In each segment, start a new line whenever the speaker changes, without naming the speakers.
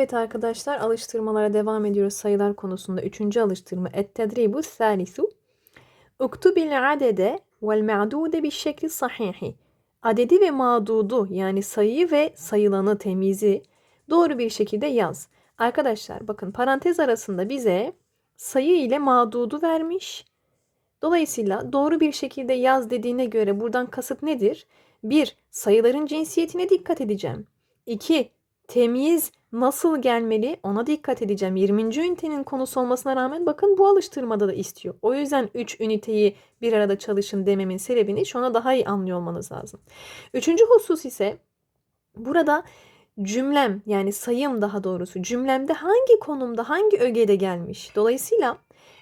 Evet arkadaşlar alıştırmalara devam ediyoruz sayılar konusunda. Üçüncü alıştırma. Et-tedribu thalisu. Uktubil adede vel ma'dude bir şekli sahihi. Adedi ve mağdudu yani sayıyı ve sayılanı temizi doğru bir şekilde yaz. Arkadaşlar bakın parantez arasında bize sayı ile mağdudu vermiş. Dolayısıyla doğru bir şekilde yaz dediğine göre buradan kasıt nedir? 1. Sayıların cinsiyetine dikkat edeceğim. 2. Temyiz nasıl gelmeli ona dikkat edeceğim. 20. ünitenin konusu olmasına rağmen bakın bu alıştırmada da istiyor. O yüzden 3 üniteyi bir arada çalışın dememin sebebini şu ana daha iyi anlıyor olmanız lazım. Üçüncü husus ise burada cümlem yani sayım daha doğrusu cümlemde hangi konumda hangi ögede gelmiş. Dolayısıyla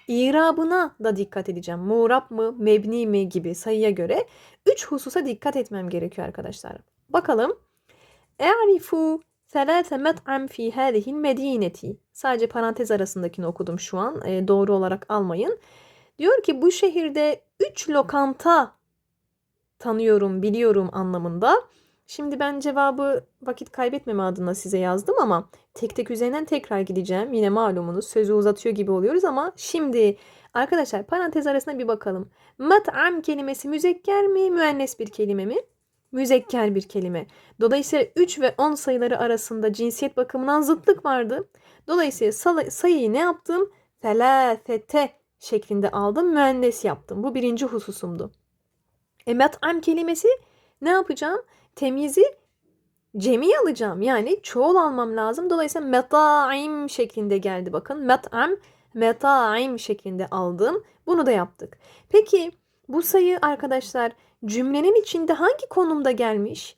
İrabına da dikkat edeceğim. Muğrab mı, mebni mi gibi sayıya göre 3 hususa dikkat etmem gerekiyor arkadaşlar. Bakalım. E'rifu Selâse met'am fi hâzihil medîneti. Sadece parantez arasındakini okudum şu an. E, doğru olarak almayın. Diyor ki bu şehirde 3 lokanta tanıyorum, biliyorum anlamında. Şimdi ben cevabı vakit kaybetmeme adına size yazdım ama tek tek üzerinden tekrar gideceğim. Yine malumunuz sözü uzatıyor gibi oluyoruz ama şimdi arkadaşlar parantez arasına bir bakalım. Mat'am kelimesi müzekker mi, müennes bir kelime mi? Müzekker bir kelime. Dolayısıyla 3 ve 10 sayıları arasında cinsiyet bakımından zıtlık vardı. Dolayısıyla sayıyı ne yaptım? Felâfete şeklinde aldım. Müennes yaptım. Bu birinci hususumdu. E met'am kelimesi ne yapacağım? Temizi cemi alacağım. Yani çoğul almam lazım. Dolayısıyla meta'im şeklinde geldi. Bakın met'am meta'im şeklinde aldım. Bunu da yaptık. Peki bu sayı arkadaşlar cümlenin içinde hangi konumda gelmiş?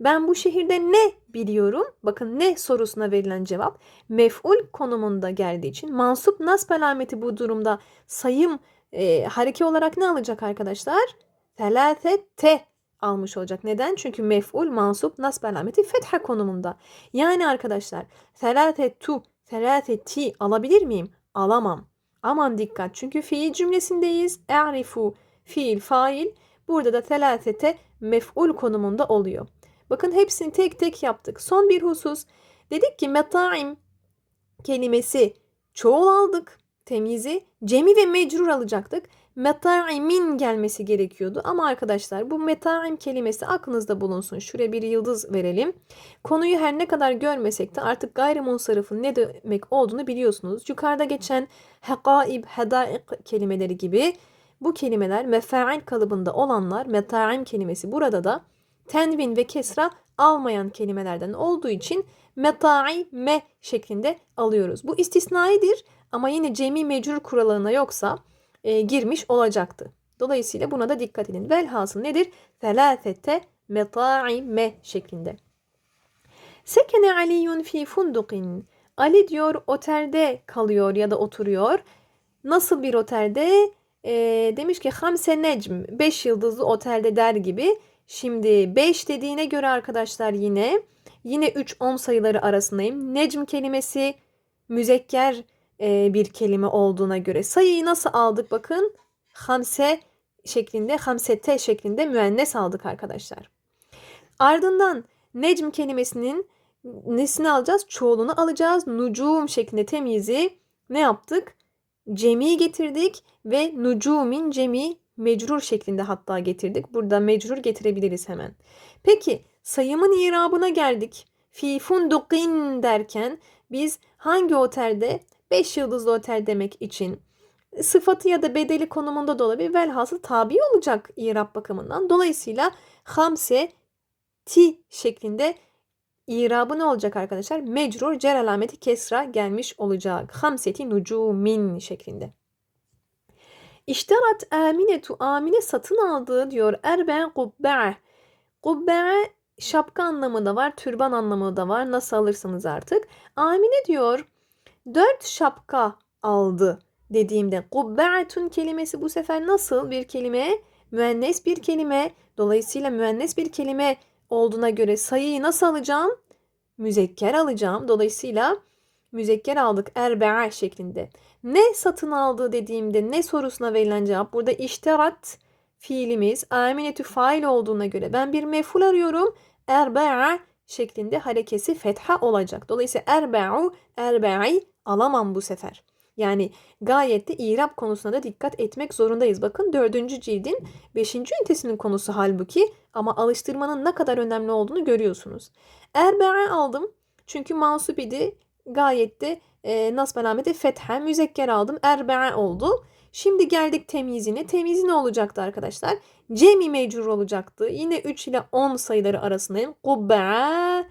Ben bu şehirde ne biliyorum? Bakın ne sorusuna verilen cevap mef'ul konumunda geldiği için mansup nasb alameti bu durumda sayım e, hareke olarak ne alacak arkadaşlar? Felâfette almış olacak. Neden? Çünkü mef'ul mansup nasb alameti fetha konumunda. Yani arkadaşlar felâfettu, felâfetti alabilir miyim? Alamam. Aman dikkat çünkü fiil cümlesindeyiz. E'rifu fiil fail Burada da telafete mef'ul konumunda oluyor. Bakın hepsini tek tek yaptık. Son bir husus. Dedik ki meta'im kelimesi çoğul aldık. Temizi cemi ve mecrur alacaktık. Metaimin gelmesi gerekiyordu. Ama arkadaşlar bu metaim kelimesi aklınızda bulunsun. Şuraya bir yıldız verelim. Konuyu her ne kadar görmesek de artık gayrimunsarıfın ne demek olduğunu biliyorsunuz. Yukarıda geçen hekaib, hedaik kelimeleri gibi bu kelimeler mefail kalıbında olanlar meta'im kelimesi burada da tenvin ve kesra almayan kelimelerden olduğu için me şeklinde alıyoruz. Bu istisnaidir ama yine cemi mecrur kuralına yoksa e, girmiş olacaktı. Dolayısıyla buna da dikkat edin. Velhasıl nedir? Felâfete me şeklinde. Sekene aliyun fi fundukin. Ali diyor otelde kalıyor ya da oturuyor. Nasıl bir otelde? E, demiş ki Hamse Necm 5 yıldızlı otelde der gibi. Şimdi 5 dediğine göre arkadaşlar yine yine 3-10 sayıları arasındayım. Necm kelimesi müzekker e, bir kelime olduğuna göre sayıyı nasıl aldık bakın. Hamse şeklinde, hamsete şeklinde müennes aldık arkadaşlar. Ardından necm kelimesinin nesini alacağız? Çoğulunu alacağız. Nucum şeklinde temyizi ne yaptık? Cemi getirdik ve nucumin cemi mecrur şeklinde hatta getirdik. Burada mecrur getirebiliriz hemen. Peki sayımın irabına geldik. Fi fundukin derken biz hangi otelde 5 yıldızlı otel demek için sıfatı ya da bedeli konumunda da olabilir. Velhasıl tabi olacak irab bakımından. Dolayısıyla hamse ti şeklinde İrabı ne olacak arkadaşlar? Mecrur cer alameti kesra gelmiş olacak. Hamseti nucumin şeklinde. İşterat aminetu amine satın aldığı diyor erben kubbe'e. Kubbe'e şapka anlamı da var, türban anlamı da var. Nasıl alırsanız artık. Amine diyor dört şapka aldı dediğimde kubbe'etun kelimesi bu sefer nasıl bir kelime? Müennes bir kelime. Dolayısıyla müennes bir kelime olduğuna göre sayıyı nasıl alacağım? Müzekker alacağım. Dolayısıyla müzekker aldık erbe'a şeklinde. Ne satın aldı dediğimde ne sorusuna verilen cevap burada işterat fiilimiz aminetü fail olduğuna göre ben bir meful arıyorum. Erbe'a şeklinde harekesi fetha olacak. Dolayısıyla erba'u, erba'i alamam bu sefer. Yani gayet de İrab konusuna da dikkat etmek zorundayız. Bakın dördüncü cildin beşinci ünitesinin konusu halbuki ama alıştırmanın ne kadar önemli olduğunu görüyorsunuz. Erba'a aldım çünkü mansup idi. Gayet de e, nasb alameti fetha müzekker aldım. Erba'a oldu. Şimdi geldik temyizine. Temyizi ne olacaktı arkadaşlar? Cemi mecrur olacaktı. Yine 3 ile 10 sayıları arasındayım. Kubba'atin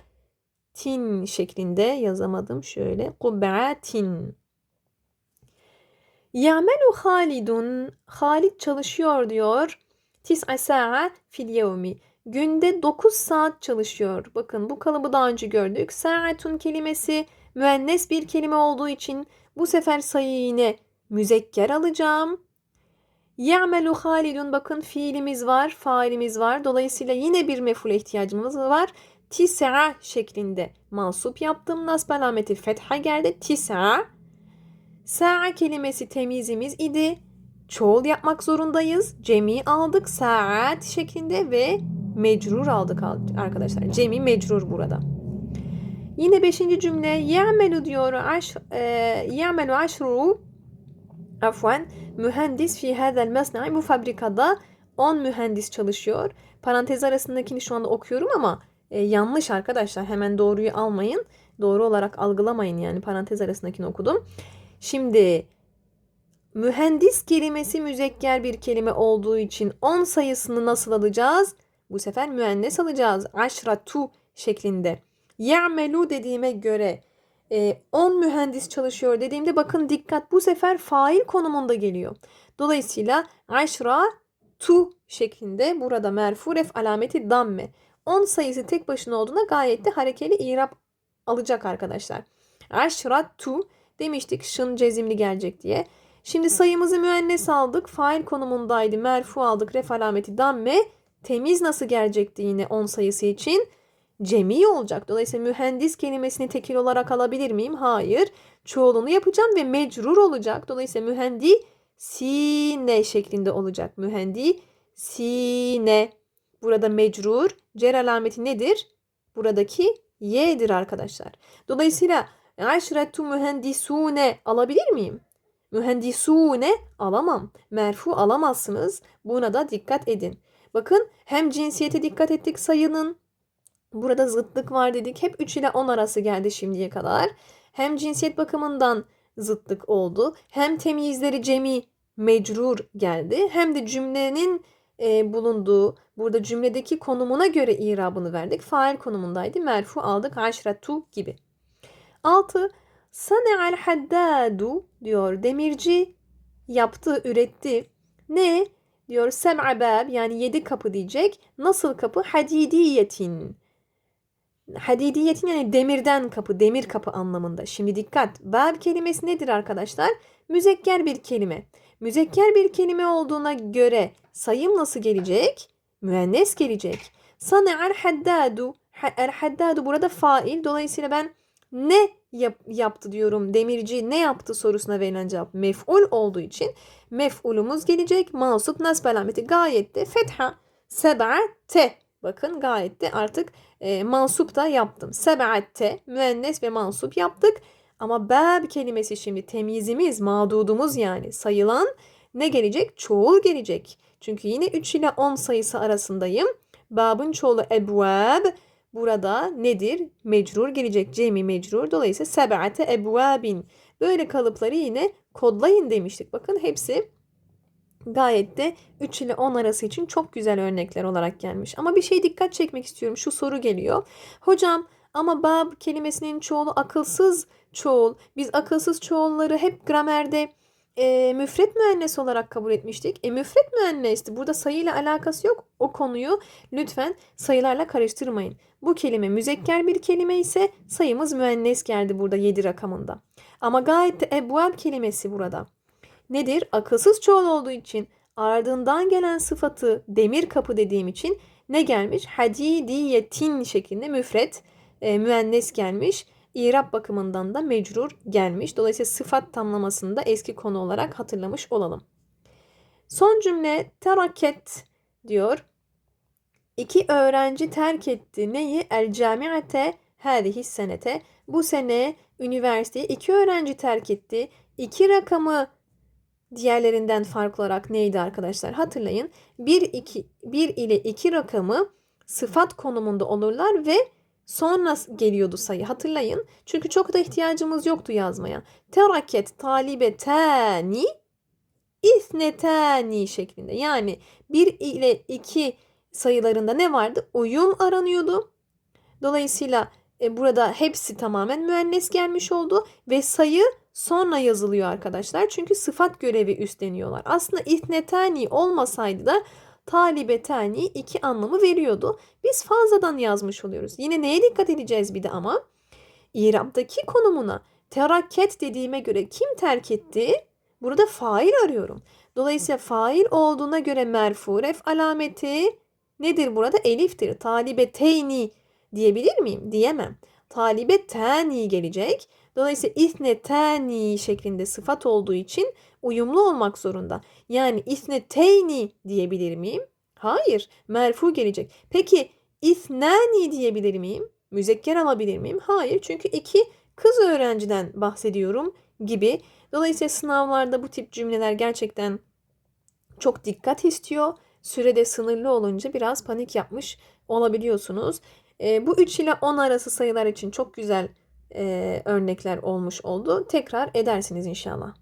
şeklinde yazamadım. Şöyle. Kubba'atin. Ya'melu Halidun. Halid çalışıyor diyor. Tis'a sa'a fil yevmi. Günde 9 saat çalışıyor. Bakın bu kalıbı daha önce gördük. Sa'atun kelimesi müennes bir kelime olduğu için bu sefer sayı yine müzekker alacağım. Ya'melu Halidun bakın fiilimiz var, failimiz var. Dolayısıyla yine bir mefule ihtiyacımız var. Tis'a şeklinde mansup yaptım. Nasb alameti fetha geldi. Tis'a. Sa'a kelimesi temizimiz idi. Çoğul yapmak zorundayız. Cemi aldık saat şeklinde ve mecrur aldık arkadaşlar. Cemi mecrur burada. Yine beşinci cümle ya'melu diyor. Aş, e, ya'melu aşru afwan mühendis fi hadal mesna'i bu fabrikada 10 mühendis çalışıyor. Parantez arasındakini şu anda okuyorum ama e, yanlış arkadaşlar. Hemen doğruyu almayın. Doğru olarak algılamayın yani parantez arasındakini okudum. Şimdi mühendis kelimesi müzekker bir kelime olduğu için 10 sayısını nasıl alacağız? Bu sefer müennes alacağız. Aşratu şeklinde. Ya'melu dediğime göre 10 e, mühendis çalışıyor dediğimde bakın dikkat bu sefer fail konumunda geliyor. Dolayısıyla aşra tu şeklinde burada merfu ref alameti damme. 10 sayısı tek başına olduğuna gayet de harekeli irap alacak arkadaşlar. Aşra tu demiştik şın cezimli gelecek diye. Şimdi sayımızı müennes aldık. Fail konumundaydı. Merfu aldık. Ref alameti damme. Temiz nasıl gelecekti yine 10 sayısı için? Cemi olacak. Dolayısıyla mühendis kelimesini tekil olarak alabilir miyim? Hayır. Çoğulunu yapacağım ve mecrur olacak. Dolayısıyla mühendi sine şeklinde olacak. Mühendi sine. Burada mecrur. Cer alameti nedir? Buradaki y'dir arkadaşlar. Dolayısıyla aşretu mühendisune alabilir miyim? Mühendisune alamam. Merfu alamazsınız. Buna da dikkat edin. Bakın hem cinsiyete dikkat ettik sayının. Burada zıtlık var dedik. Hep 3 ile 10 arası geldi şimdiye kadar. Hem cinsiyet bakımından zıtlık oldu. Hem temyizleri cemi mecrur geldi. Hem de cümlenin e, bulunduğu burada cümledeki konumuna göre irabını verdik. Fail konumundaydı. Merfu aldık. Aşretu gibi. 6. Sane'al haddadu diyor. Demirci yaptı, üretti. Ne? Diyor sem'a bab yani yedi kapı diyecek. Nasıl kapı? Hadidiyetin. Hadidiyetin yani demirden kapı, demir kapı anlamında. Şimdi dikkat. Bab kelimesi nedir arkadaşlar? Müzekker bir kelime. Müzekker bir kelime olduğuna göre sayım nasıl gelecek? Müennes gelecek. Sane'al haddadu. El haddadu burada fail. Dolayısıyla ben ne yap, yaptı diyorum. Demirci ne yaptı sorusuna verilen cevap mef'ul olduğu için mef'ulumuz gelecek. Mansup nasb alameti gayet de fetha seb'ate. Bakın gayet de artık e, mansup da yaptım. Seb'ate müennes ve mansup yaptık. Ama bab kelimesi şimdi temyizimiz, mağdudumuz yani sayılan ne gelecek? Çoğul gelecek. Çünkü yine 3 ile 10 sayısı arasındayım. Babın çoğulu ebvab burada nedir? Mecrur gelecek. Cemi mecrur. Dolayısıyla seb'ate ebvabin. Böyle kalıpları yine kodlayın demiştik. Bakın hepsi gayet de 3 ile 10 arası için çok güzel örnekler olarak gelmiş. Ama bir şey dikkat çekmek istiyorum. Şu soru geliyor. Hocam ama bab kelimesinin çoğulu akılsız çoğul. Biz akılsız çoğulları hep gramerde e, müfret müennes olarak kabul etmiştik. E, müfret müennesti. Burada sayıyla alakası yok. O konuyu lütfen sayılarla karıştırmayın. Bu kelime müzekker bir kelime ise sayımız müennes geldi burada 7 rakamında. Ama gayet de ebvab kelimesi burada. Nedir? Akılsız çoğul olduğu için ardından gelen sıfatı demir kapı dediğim için ne gelmiş? Hadidiyetin şeklinde müfret e, müennes gelmiş. İrab bakımından da mecrur gelmiş. Dolayısıyla sıfat tamlamasında eski konu olarak hatırlamış olalım. Son cümle teraket diyor. İki öğrenci terk etti. Neyi? El camiate hâzihi senete. Bu sene üniversiteyi iki öğrenci terk etti. İki rakamı diğerlerinden farklı olarak neydi arkadaşlar? Hatırlayın. 1 2 1 ile 2 rakamı sıfat konumunda olurlar ve sonra geliyordu sayı. Hatırlayın. Çünkü çok da ihtiyacımız yoktu yazmaya. Teraket talibetani isnetani şeklinde. Yani 1 ile 2 sayılarında ne vardı? Uyum aranıyordu. Dolayısıyla e, burada hepsi tamamen müennes gelmiş oldu ve sayı sonra yazılıyor arkadaşlar. Çünkü sıfat görevi üstleniyorlar. Aslında itnetani olmasaydı da talibetani iki anlamı veriyordu. Biz fazladan yazmış oluyoruz. Yine neye dikkat edeceğiz bir de ama? İrab'daki konumuna terakket dediğime göre kim terk etti? Burada fail arıyorum. Dolayısıyla fail olduğuna göre merfu ref alameti nedir burada? Eliftir. Talibeteyni diyebilir miyim? Diyemem. Talibe tani gelecek. Dolayısıyla isne tani şeklinde sıfat olduğu için uyumlu olmak zorunda. Yani isne teyni diyebilir miyim? Hayır. Merfu gelecek. Peki isnani diyebilir miyim? Müzekker alabilir miyim? Hayır. Çünkü iki kız öğrenciden bahsediyorum gibi. Dolayısıyla sınavlarda bu tip cümleler gerçekten çok dikkat istiyor. Sürede sınırlı olunca biraz panik yapmış olabiliyorsunuz. E, bu 3 ile 10 arası sayılar için çok güzel e, örnekler olmuş oldu. Tekrar edersiniz inşallah.